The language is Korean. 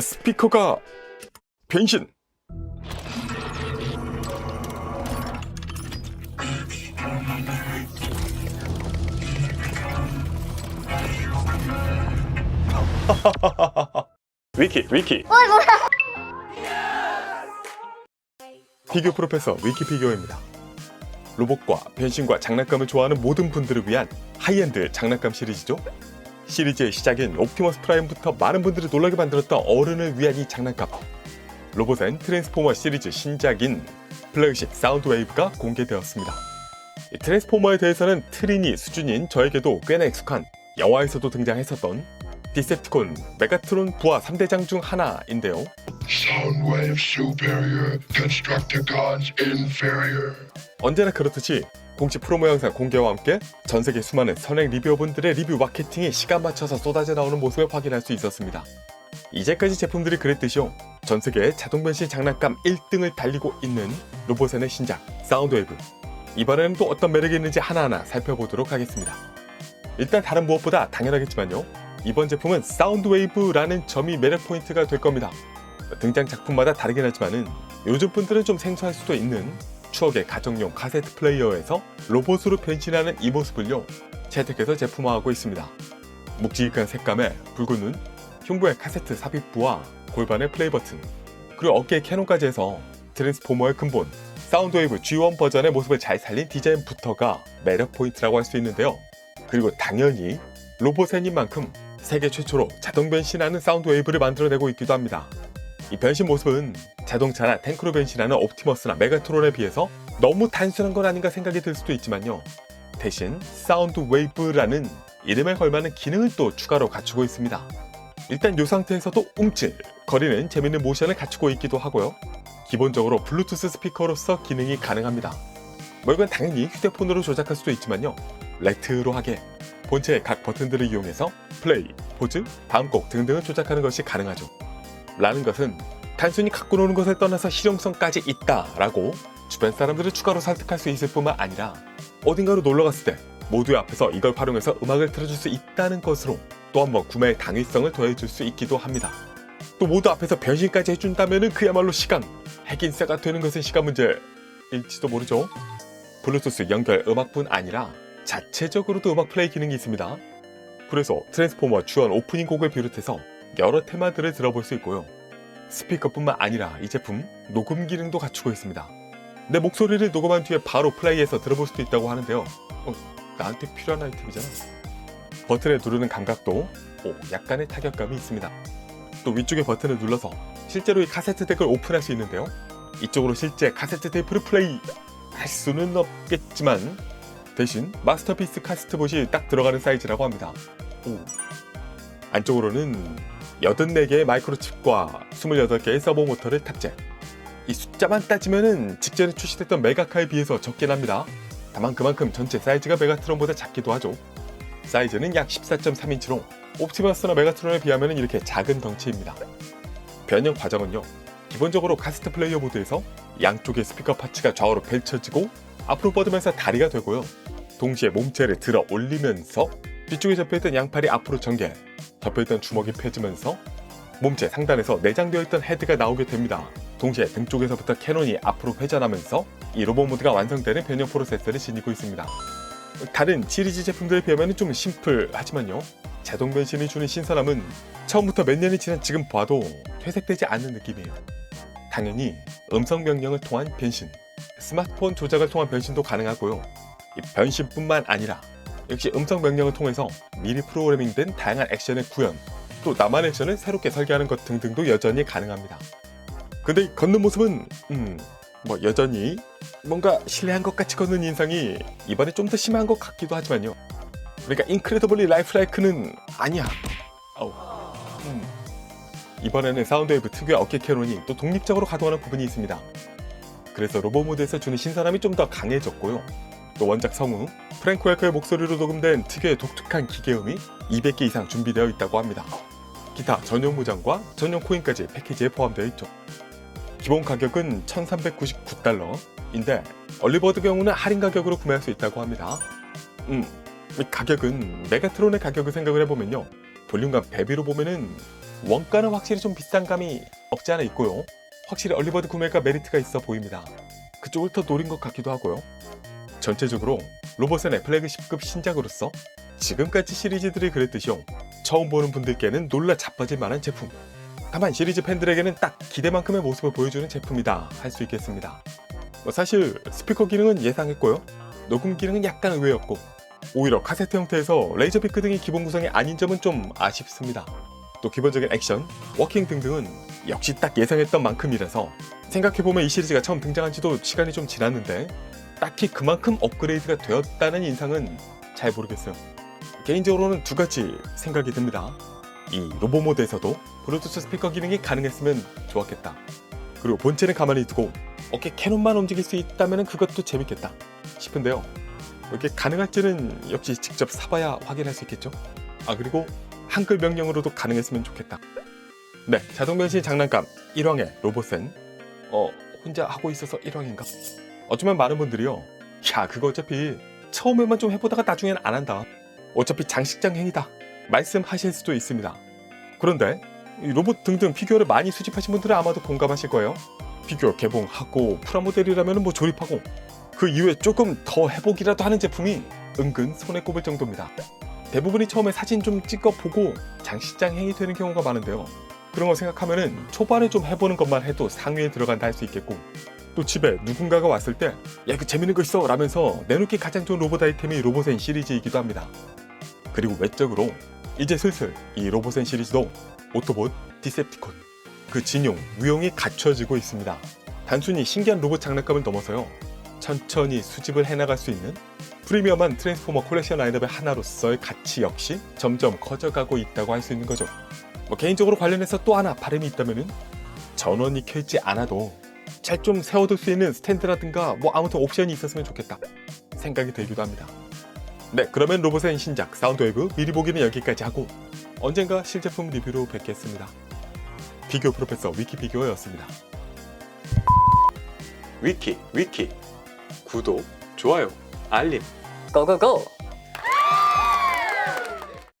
스피커가 변신. 위키 위키 어이 뭐야? 피규어 프로페서 위키 피규어입니다. 로봇과 변신과 장난감을 좋아하는 모든 분들을 위한 하이엔드 장난감 시리즈죠. 시리즈의 시작인 옵티머스 프라임부터 많은 분들을 놀라게 만들었던 어른을 위한 이 장난감. 로봇엔 트랜스포머 시리즈 신작인 플래그십 사운드 웨이브가 공개되었습니다. 이 트랜스포머에 대해서는 트린이 수준인 저에게도 꽤나 익숙한 영화에서도 등장했었던 디셉티콘 메가트론 부하 3대장 중 하나인데요. 언제나 그렇듯이 공식 프로모 영상 공개와 함께 전 세계 수많은 선행 리뷰어분들의 리뷰 마케팅에 시간 맞춰서 쏟아져 나오는 모습을 확인할 수 있었습니다. 이제까지 제품들이 그랬듯이요. 전 세계 자동 변신 장난감 1등을 달리고 있는 로봇의 신작 사운드웨이브. 이번에는 또 어떤 매력이 있는지 하나하나 살펴보도록 하겠습니다. 일단 다른 무엇보다 당연하겠지만요. 이번 제품은 사운드웨이브라는 점이 매력 포인트가 될 겁니다. 등장 작품마다 다르긴 하지만은 요즘 분들은 좀 생소할 수도 있는 추억의 가정용 카세트 플레이어에서 로봇으로 변신하는 이 모습을요 채택해서 제품화하고 있습니다. 묵직한 색감에 붉은 눈, 흉부의 카세트 삽입부와 골반의 플레이 버튼, 그리고 어깨에 캐논까지 해서 트랜스포머의 근본, 사운드웨이브 G1 버전의 모습을 잘 살린 디자인부터가 매력 포인트라고 할 수 있는데요. 그리고 당연히 로봇의 만큼 세계 최초로 자동 변신하는 사운드웨이브를 만들어내고 있기도 합니다. 이 변신 모습은 자동차나 탱크로 변신하는 옵티머스나 메가트론에 비해서 너무 단순한 건 아닌가 생각이 들 수도 있지만요. 대신 사운드 웨이브라는 이름에 걸맞는 기능을 또 추가로 갖추고 있습니다. 일단 이 상태에서도 움찔 거리는 재밌는 모션을 갖추고 있기도 하고요. 기본적으로 블루투스 스피커로서 기능이 가능합니다. 뭐 이건 당연히 휴대폰으로 조작할 수도 있지만요. 레트로하게 본체의 각 버튼들을 이용해서 플레이, 포즈, 다음 곡 등등을 조작하는 것이 가능하죠. 라는 것은 단순히 갖고 노는 것을 떠나서 실용성까지 있다 라고 주변 사람들을 추가로 설득할 수 있을 뿐만 아니라 어딘가로 놀러 갔을 때 모두의 앞에서 이걸 활용해서 음악을 틀어줄 수 있다는 것으로 또 한번 구매의 당위성을 더해줄 수 있기도 합니다. 또 모두 앞에서 변신까지 해준다면 그야말로 시간, 핵인싸가 되는 것은 시간 문제일지도 모르죠. 블루투스 연결 음악뿐 아니라 자체적으로도 음악 플레이 기능이 있습니다. 그래서 트랜스포머 주연 오프닝 곡을 비롯해서 여러 테마들을 들어볼 수 있고요. 스피커뿐만 아니라 이 제품 녹음 기능도 갖추고 있습니다. 내 목소리를 녹음한 뒤에 바로 플레이해서 들어볼 수도 있다고 하는데요. 어, 나한테 필요한 아이템이잖아. 버튼을 누르는 감각도 오, 약간의 타격감이 있습니다. 또 위쪽에 버튼을 눌러서 실제로 이 카세트 덱을 오픈할 수 있는데요. 이쪽으로 실제 카세트 테이프를 플레이 할 수는 없겠지만 대신 마스터피스 카스트봇이 딱 들어가는 사이즈라고 합니다. 오. 안쪽으로는 84개의 마이크로칩과 28개의 서버 모터를 탑재. 이 숫자만 따지면은 직전에 출시됐던 메가카에 비해서 적긴 합니다. 다만 그만큼 전체 사이즈가 메가트론보다 작기도 하죠. 사이즈는 약 14.3인치로 옵티머스나 메가트론에 비하면 이렇게 작은 덩치입니다. 변형 과정은요. 기본적으로 카스트 플레이어 모드에서 양쪽의 스피커 파츠가 좌우로 펼쳐지고 앞으로 뻗으면서 다리가 되고요. 동시에 몸체를 들어 올리면서 뒤쪽에 접혀있던 양팔이 앞으로 전개, 접혀있던 주먹이 펴지면서 몸체 상단에서 내장되어 있던 헤드가 나오게 됩니다. 동시에 등 쪽에서부터 캐논이 앞으로 회전하면서 이 로봇 모드가 완성되는 변형 프로세서를 지니고 있습니다. 다른 시리즈 제품들에 비하면 좀 심플하지만요. 자동 변신이 주는 신선함은 처음부터 몇 년이 지난 지금 봐도 퇴색되지 않는 느낌이에요. 당연히 음성 명령을 통한 변신, 스마트폰 조작을 통한 변신도 가능하고요. 이 변신뿐만 아니라 역시 음성 명령을 통해서 미리 프로그래밍된 다양한 액션의 구현, 또 나만 액션을 새롭게 설계하는 것 등등도 여전히 가능합니다. 근데 이 걷는 모습은 음, 뭐 여전히 뭔가 신뢰한 것 같이 걷는 인상이 이번에 좀 더 심한 것 같기도 하지만요. 그러니까 인크레더블리 라이프라이크는 아니야. 음. 이번에는 사운드웨이브 특유의 어깨 캐논이 또 독립적으로 가동하는 부분이 있습니다. 그래서 로보 모드에서 주는 신선함이 좀 더 강해졌고요. 또 원작 성우 프랭크 웰커의 목소리로 녹음된 특유의 독특한 기계음이 200개 이상 준비되어 있다고 합니다. 기타 전용 무장과 전용 코인까지 패키지에 포함되어 있죠. 기본 가격은 1399달러인데 얼리버드 경우는 할인 가격으로 구매할 수 있다고 합니다. 음, 이 가격은 메가트론의 가격을 생각을 해보면요. 볼륨감 대비로 보면은 원가는 확실히 좀 비싼 감이 없지 않아 있고요. 확실히 얼리버드 구매가 메리트가 있어 보입니다. 그쪽을 더 노린 것 같기도 하고요. 전체적으로 로봇의 플래그 10급 신작으로서 지금까지 시리즈들이 그랬듯이요. 처음 보는 분들께는 놀라 자빠질 만한 제품. 다만 시리즈 팬들에게는 딱 기대만큼의 모습을 보여주는 제품이다 할 수 있겠습니다. 뭐 사실 스피커 기능은 예상했고요. 녹음 기능은 약간 의외였고 오히려 카세트 형태에서 레이저 피크 등이 기본 구성이 아닌 점은 좀 아쉽습니다. 또 기본적인 액션, 워킹 등등은 역시 딱 예상했던 만큼이라서 생각해보면 이 시리즈가 처음 등장한 지도 시간이 좀 지났는데 딱히 그만큼 업그레이드가 되었다는 인상은 잘 모르겠어요. 개인적으로는 두 가지 생각이 듭니다. 이 로보 모드에서도 블루투스 스피커 기능이 가능했으면 좋았겠다. 그리고 본체는 가만히 두고 어깨 캐논만 움직일 수 있다면 그것도 재밌겠다 싶은데요. 이렇게 가능할지는 역시 직접 사봐야 확인할 수 있겠죠. 아 그리고 한글 명령으로도 가능했으면 좋겠다. 네, 자동 변신 장난감 1왕의 로봇은 어 혼자 하고 있어서 1왕인가? 어쩌면 많은 분들이요. 야 그거 어차피 처음에만 좀 해보다가 나중엔 안 한다. 어차피 장식장 행위다. 말씀하실 수도 있습니다. 그런데 이 로봇 등등 피규어를 많이 수집하신 분들은 아마도 공감하실 거예요. 피규어 개봉하고 프라모델이라면 뭐 조립하고 그 이후에 조금 더 해보기라도 하는 제품이 은근 손에 꼽을 정도입니다. 대부분이 처음에 사진 좀 찍어보고 장식장 행위 되는 경우가 많은데요. 그런 거 생각하면은 초반에 좀 해보는 것만 해도 상위에 들어간다 할 수 있겠고 또 집에 누군가가 왔을 때 야 그 재밌는 거 있어 라면서 내놓기 가장 좋은 로봇 아이템이 로봇엔 시리즈이기도 합니다. 그리고 외적으로 이제 슬슬 이 로봇엔 시리즈도 오토봇, 디셉티콘 그 진용, 무용이 갖춰지고 있습니다. 단순히 신기한 로봇 장난감을 넘어서요. 천천히 수집을 해나갈 수 있는 프리미엄한 트랜스포머 콜렉션 라인업의 하나로서의 가치 역시 점점 커져가고 있다고 할 수 있는 거죠. 뭐 개인적으로 관련해서 또 하나 바람이 있다면은 전원이 켜있지 않아도 잘 좀 세워둘 수 있는 스탠드라든가 뭐 아무튼 옵션이 있었으면 좋겠다 생각이 들기도 합니다. 네, 그러면 로봇의 신작 사운드웨이브 미리 보기는 여기까지 하고 언젠가 실제품 리뷰로 뵙겠습니다. 비교 프로페서 위키 비교였습니다. 위키 위키 구독 좋아요 알림 고고고!